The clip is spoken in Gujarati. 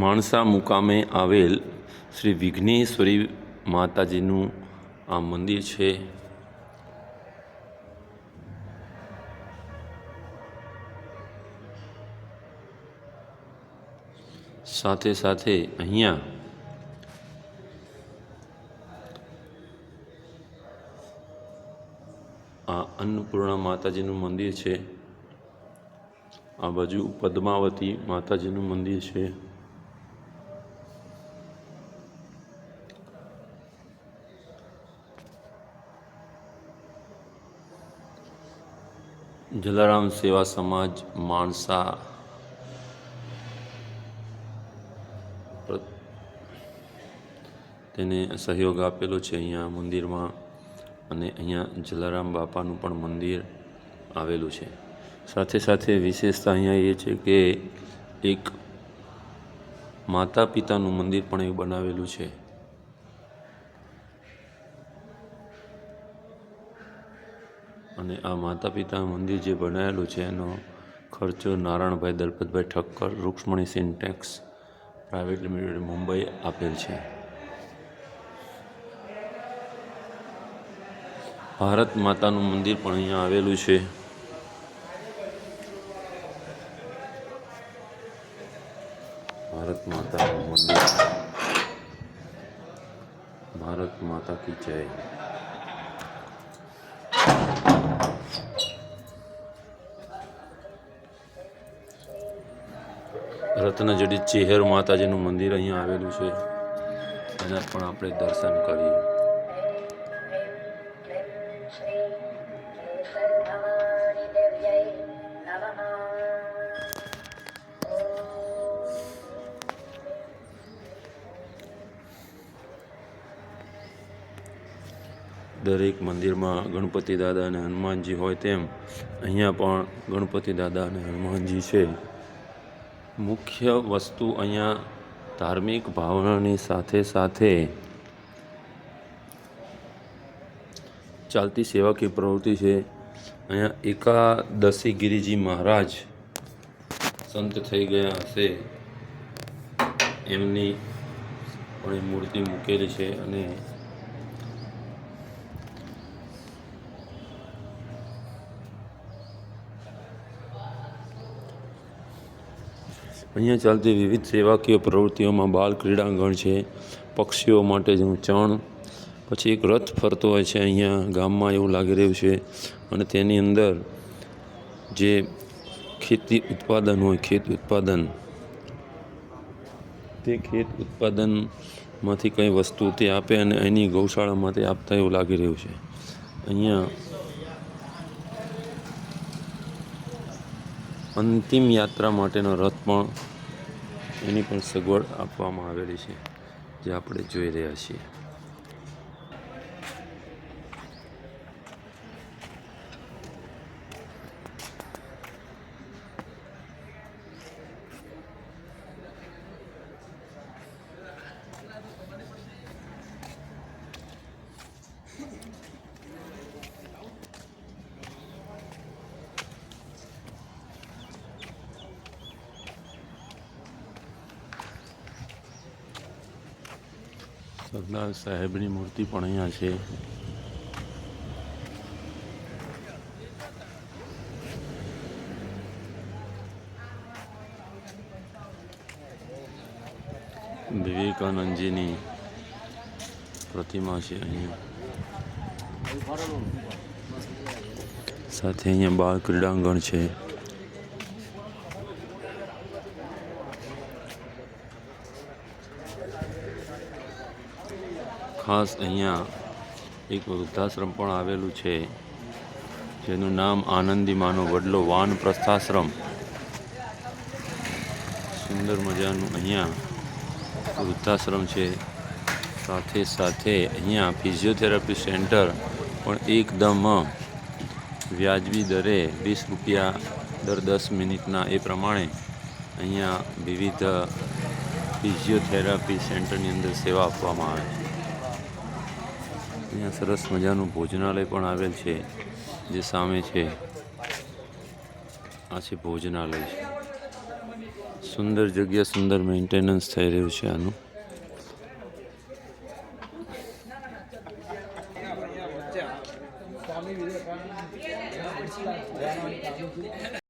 માણસા મુકામે આવેલ શ્રી વિઘ્નેશ્વરી માતાજીનું આ મંદિર છે. સાથે સાથે અહીંયા આ અન્નપૂર્ણા માતાજીનું મંદિર છે. આ બાજુ પદ્માવતી માતાજીનું મંદિર છે. જલારામ સેવા સમાજ, માણસા. તેને સહયોગ આપેલો છે અહીંયા મંદિરમાં અને અહીંયા જલારામ બાપાનું પણ મંદિર આવેલું છે. સાથે સાથે વિશેષતા અહીંયા એ છે કે એક માતા પિતાનું મંદિર પણ એવું બનાવેલું છે. અને આ માતા પિતા મંદિર જે બનાવેલું છે, એનો ખર્ચો Narayanbhai Dalpatbhai Thakkar, Rukshmani syntax, private limited Mumbai આપેલ છે. ભારત માતાનું મંદિર પણ અહીંયા આવેલું છે. ભારત માતાનું મંદિર. ભારત માતા કી જય. રત્નજડિત ચેહર માતાજીનું મંદિર અહીંયા આવેલું છે. એના પણ આપણે દર્શન કરીએ. દરેક મંદિરમાં ગણપતિ દાદા અને હનુમાનજી હોય તેમ, અહીંયા પણ ગણપતિ દાદા અને હનુમાનજી છે. મુખ્ય વસ્તુ અહીંયા ધાર્મિક ભાવનાની સાથે સાથે ચાલતી સેવાકીય પ્રવૃત્તિ છે. અહીંયા એકાદશી ગિરિજી મહારાજ સંત થઈ ગયા હશે. એમની પણ મૂર્તિ મૂકેલી છે અને અહીંયા ચાલતી વિવિધ સેવાકીય પ્રવૃત્તિઓમાં બાલ ક્રીડાંગણ છે, પક્ષીઓ માટે જેનું ચણ, પછી એક રથ ફરતો હોય છે અહીંયા ગામમાં એવું લાગી રહ્યું છે. અને તેની અંદર જે ખેતી ઉત્પાદન હોય, ખેત ઉત્પાદન, તે ખેત ઉત્પાદનમાંથી કંઈ વસ્તુ તે આપે અને એની ગૌશાળામાં તે આપતા એવું લાગી રહ્યું છે. અહીંયા અંતિમ યાત્રા માટેનો રથ પણ એની પણ સગવડ આપવામાં આવેલી છે, જે આપણે જોઈ રહ્યા છીએ. સરદાર સાહેબની મૂર્તિ પણ અહીંયા છે. વિવેકાનંદજીની પ્રતિમા છે અહીંયા. સાથે અહીંયા બાળ ક્રીડાંગણ છે. ખાસ અહીંયા એક વૃદ્ધાશ્રમ પણ આવેલું છે, જેનું નામ આનંદી માનો વડલો વાન પ્રસ્થાશ્રમ. સુંદર મજાનું અહીંયા વૃદ્ધાશ્રમ છે. સાથે સાથે અહીંયા ફિઝિયોથેરાપી સેન્ટર પણ એકદમ વ્યાજબી દરે વીસ રૂપિયા દર દસ મિનિટના એ પ્રમાણે અહીંયા વિવિધ ફિઝિયોથેરાપી સેન્ટરની અંદર સેવા આપવામાં આવે છે. અહીંયા સરસ મજાનું ભોજનાલય પણ આવેલ છે, જે સામે છે. આ છે ભોજનાલય. છે સુંદર જગ્યા, સુંદર મેન્ટેનન્સ થઈ રહ્યું છે આનું.